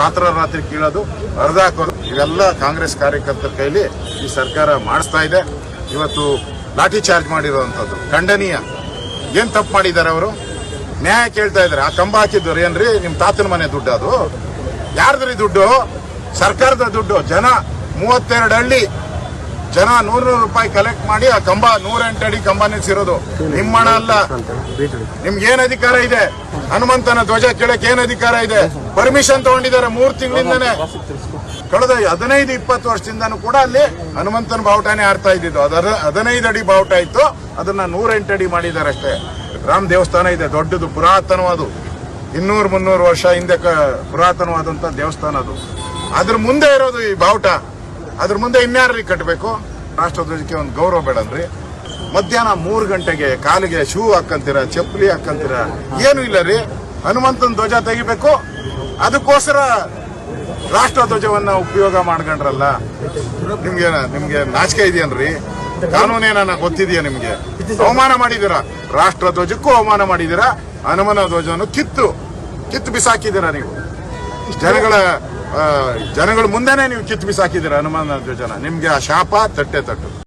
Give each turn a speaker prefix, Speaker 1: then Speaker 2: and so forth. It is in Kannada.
Speaker 1: ರಾತ್ರೋರಾತ್ರಿ ಕೀಳೋದು ಹಾಕೋದು. ಇವೆಲ್ಲ ಕಾಂಗ್ರೆಸ್ ಕಾರ್ಯಕರ್ತರ ಕೈಲಿ ಈ ಸರ್ಕಾರ ಮಾಡಿಸ್ತಾ ಇದೆ. ಇವತ್ತು ಲಾಠಿ ಚಾರ್ಜ್ ಮಾಡಿರುವಂತದ್ದು ಖಂಡನೀಯ. ಏನ್ ತಪ್ಪು ಮಾಡಿದ್ದಾರೆ ಅವರು? ನ್ಯಾಯ ಕೇಳ್ತಾ ಇದ್ದಾರೆ. ಆ ಕಂಬ ಹಾಕಿದ್ರು ಏನ್ರಿ? ನಿಮ್ ತಾತನ ಮನೆ ದುಡ್ಡು ಅದು? ಯಾರ್ದ್ರಿ ದುಡ್ಡು? ಸರ್ಕಾರದ ದುಡ್ಡು. ಜನ ಮೂವತ್ತೆರಡು ಹಳ್ಳಿ ಜನ ನೂರು ನೂರು ರೂಪಾಯಿ ಕಲೆಕ್ಟ್ ಮಾಡಿ ಆ ಕಂಬ ನೂರೆಂಟು ಅಡಿ ಕಂಬ ನಿಲ್ಸಿರೋದು ನಿಮ್ಮ ಹಣ ಅಲ್ಲ. ನಿಮ್ಗೆ ಏನ್ ಅಧಿಕಾರ ಇದೆ? ಹನುಮಂತನ ಧ್ವಜ ಕೆಳಕ್ಕೆ ಏನ್ ಅಧಿಕಾರ ಇದೆ? ಪರ್ಮಿಷನ್ ತಗೊಂಡಿದ್ದಾರೆ ಮೂರ್ ತಿಂಗಳಿಂದನೇ. ಕಳೆದ ಹದಿನೈದು, ಇಪ್ಪತ್ತು ವರ್ಷದಿಂದನೂ ಕೂಡ ಅಲ್ಲಿ ಹನುಮಂತನ ಬಾವುಟನೇ ಆಡ್ತಾ ಇದ್ದಿದ್ದು. ಅದರ ಹದಿನೈದು ಅಡಿ ಬಾವುಟ ಇತ್ತು. ಅದನ್ನ ನೂರೆಂಟು ಅಡಿ ಮಾಡಿದ್ದಾರೆ ಅಷ್ಟೇ. ರಾಮ್ ದೇವಸ್ಥಾನ ಇದೆ, ದೊಡ್ಡದು, ಪುರಾತನವಾದ. ಇನ್ನೂರು, ಮುನ್ನೂರು ವರ್ಷ ಹಿಂದೆ ಪುರಾತನವಾದಂತ ದೇವಸ್ಥಾನ ಅದು. ಅದ್ರ ಮುಂದೆ ಇರೋದು ಈ ಬಾವುಟ. ಅದ್ರ ಮುಂದೆ ಇನ್ಯಾರ್ರಿ ಕಟ್ಟಬೇಕು ರಾಷ್ಟ್ರಧ್ವಜಕ್ಕೆ ಒಂದು ಗೌರವ ಬೇಡನ್ರಿ ಮಧ್ಯಾಹ್ನ ಮೂರು ಗಂಟೆಗೆ ಕಾಲಿಗೆ ಶೂ ಹಾಕಂತೀರ, ಚಪ್ಪಲಿ ಹಾಕಂತೀರ? ಏನು ಇಲ್ಲ ರೀ. ಹನುಮಂತನ ಧ್ವಜ ತೆಗಿಬೇಕು. ಅದಕ್ಕೋಸ್ಕರ ರಾಷ್ಟ್ರ ಧ್ವಜವನ್ನ ಉಪಯೋಗ ಮಾಡ್ಕೊಂಡ್ರಲ್ಲ? ನಿಮ್ಗೆ ನಿಮ್ಗೆ ನಾಚಿಕೆ ಇದೆಯನ್ರಿ ಕಾನೂನೇನ ಗೊತ್ತಿದೆಯಾ ನಿಮ್ಗೆ? ಅವಮಾನ ಮಾಡಿದೀರಾ ರಾಷ್ಟ್ರ ಧ್ವಜಕ್ಕೂ ಅವಮಾನ ಮಾಡಿದೀರಾ ಹನುಮನ ಧ್ವಜವನ್ನು ಕಿತ್ತು ಕಿತ್ತು ಬಿಸಾಕಿದ್ದೀರಾ ನೀವು? ಜನಗಳ ಜನಗಳ ಮುಂದೆನೆ ನೀವು ಕಿತ್ತು ಬಿಸಾಕಿದ್ದೀರಾ ಹನುಮನ ಜನ ನಿಮ್ಗೆ ಆ ಶಾಪ ತಟ್ಟೆ ತಟ್ಟು.